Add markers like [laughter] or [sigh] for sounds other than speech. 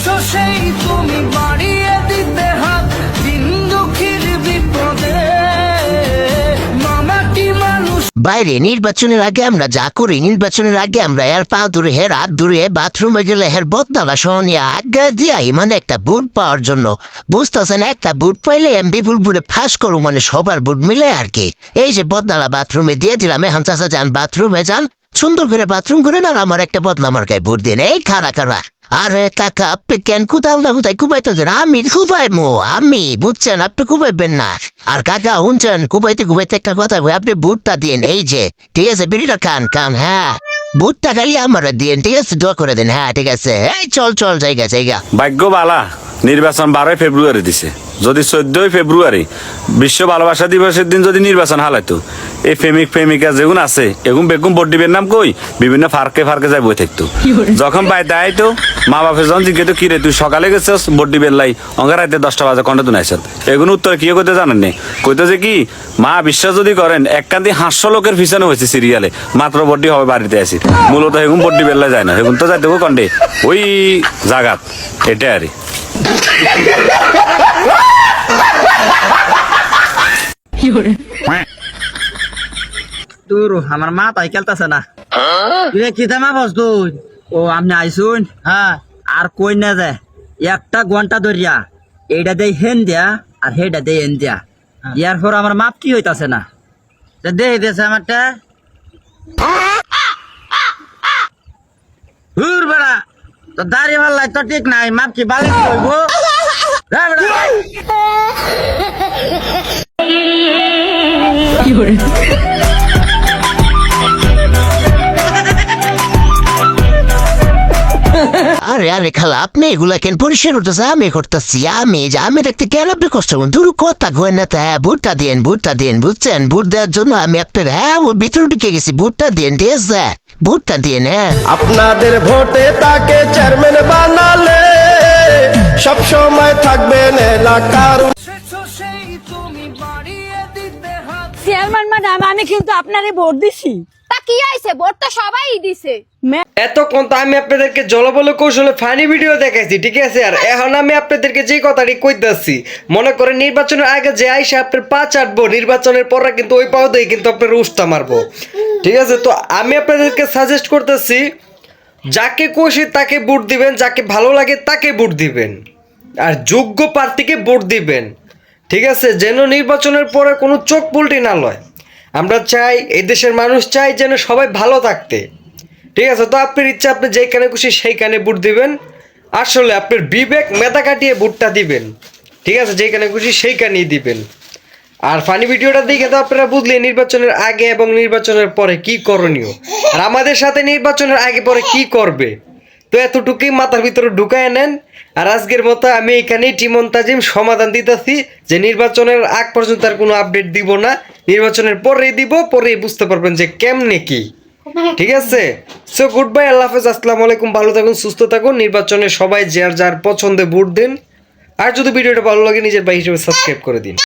এসেছ সেই তুমি বাড়িয়ে দিতে হাত দিন দুঃখীর বিপদে। বাইরে নির্বাচনের আগে আমরা যা করি, নির্বাচনের আগে আমরা এর পা দূরে হের, হাত দূরে বাথরুমে গেলে হের বদনালা সহনিয়া আজ্ঞা দিয়াই মানে একটা বুট পাওয়ার জন্য। বুঝতেছেন, একটা বুট পাইলে এমবি বুলবুলে ফাঁস করু মানে সবার বুট মিলে আর কি। এই যে বদনালা বাথরুমে দিয়ে দিলাম, এখন চাষা যান বাথরুমে যান, সুন্দর করে বাথরুম করে না আমার একটা বদনামার গায়ে ভোট দিন। এই খারা খারা আরে কাকা আপনি কেন কোথাও না কোথায় কুবাইতেছেন আমি কুবাইমো আমি বুঝছেন, আপনি কুবাইবেন না। আর কাকা, শুনছেন? কুবাইতে কুবাইতে একটা কথা আপনি বুটটা দিন, এই যে, ঠিক আছে, বিড়িটা খান খান হ্যাঁ। বুটটা খালি আমার দিন, ঠিক আছে, দোয়া করে দিন হ্যাঁ ঠিক আছে। এই চল চল, জায়গা জায়গা। ভাগ্য বালা নির্বাচন বারোই ফেব্রুয়ারি দিছে। যদি চোদ্দই ফেব্রুয়ারি বিশ্ব ভালোবাসা দিবসের দিন যদি নির্বাচন হালাইতো এই প্রেমিক প্রেমিকা যেগুন আছে এগুন বেগুন ভোট দিবেন নাম কই? বিভিন্ন ফার্কে ফার্কে যাই বই থাকতো। যখন বাইতে আইতো মা বাপে যখন জিজ্ঞেস কি রে তুই সকালে গেছিস? ভোট দিবেন লাই? অঙ্গা রাইতে দশটা বাজে তুন আইসত এগুন উত্তর কি করতে জানেন নি কইতে যে কি মা বিশ্বাস যদি করেন এককান্তি হাস্য লোকের পিছনে হয়েছে সিরিয়ালে মাত্র দিয়ে হবে বাড়িতে আসি মূলত এগুন ভোট দিবেন লাই যায় না এগুন তো যাইতে কন্ডে। ওই জাগাত এটা আরে তোর আমার মা তাই খেলতেছে না। তুই কি মা বস তুই ও আপনি আইসুন হ্যাঁ আর কই না যায় একটা ঘণ্টা ধরিয়া এইটা দেই হেন দিয়া আর হেটা দেই হেন দিয়া। ইয়ার পর আমার মাপ কি হইতাছে না? দেই দেছে আমারটা হুর বেড়া তো দাড়ি ভাল্লাই তো ঠিক নাই মাপ কি বালি হইব কি বেড়া। আরে আরে খালা আপনি এগুলা কেন পরিষ্কার করতেছে আমি করতেছি আমি যে আমি দেখতে কেন আপনি কষ্ট করুন? দূর কথা কই না তা হ্যাঁ ভুট্টা দিন ভুট্টা দিন বুঝছেন? ভোট দেওয়ার জন্য আমি আপনার হ্যাঁ ওর ভিতরে ঢুকে গেছি ভুট্টা দিন ঠিক আছে? ভুট্টা দিন হ্যাঁ। আপনাদের ভোটে তাকে চেয়ারম্যান বানালে সব সময় থাকবেন এলাকার এসেছ সেই তুমি বাড়িয়ে দিতে হাত চেয়ারম্যান ম্যাডাম আমি কিন্তু আপনারে ভোট দিছি। কি আইছে? ভোট তো সবাই দিছে। এতক্ষণ তো আমি আপনাদেরকে জলবল কৌশলে ফানি ভিডিও দেখাইছি, ঠিক আছে? আর এখন আমি আপনাদেরকে যে কথাটি কইতাছি, মনে করেন নির্বাচনের আগে যে আইসে আপনার পা চাটবো নির্বাচনের পরে কিন্তু ওই পাও দিয়ে কিন্তু আপনার উস্তা মারবো। ঠিক আছে? তো আমি আপনাদেরকে সাজেস্ট করতেছি, যাকে খুশি তাকে ভোট দিবেন, যাকে ভালো লাগে তাকে ভোট দিবেন। আর যোগ্য প্রার্থীকে ভোট দিবেন। ঠিক আছে? যেন নির্বাচনের পরে কোনো চোখ পুলটি না লয়। আমরা চাই, এই দেশের মানুষ চাই যেন সবাই ভালো থাকতে। ঠিক আছে, তো আপনার ইচ্ছা, আপনি যেখানে খুশি সেইখানে ভোট দিবেন। আসলে আপনার বিবেক মেধা কাটিয়ে ভোটটা দিবেন। ঠিক আছে যেখানে খুশি সেইখানেই দিবেন। আর ফানি ভিডিওটা দেখে তো আপনারা বুঝলেন নির্বাচনের আগে এবং নির্বাচনের পরে কি করণীয়। আর আমাদের সাথে নির্বাচনের আগে পরে কি করবে। তো এতটুকুই মাথার ভিতরে ঢুকায় নেন। আর আজকের মতো আমি এখানেই টিমন তাজিম সমাধান দিতেছি। যে নির্বাচনের আগ পর্যন্ত আর কোনো আপডেট দিব না। নির্বাচনের পরে দিব পরে বুঝতে পারবেন যে কেমনে কি। [laughs] ঠিক আছে? সো গুড বাই আল্লাহ হাফেজ আসসালামু আলাইকুম ভালো থাকুন সুস্থ থাকুন নির্বাচনে সবাই যার যার পছন্দে ভোট দিন। আর যদি ভিডিওটা ভালো লাগে নিজের বাই হিসেবে সাবস্ক্রাইব করে দিন।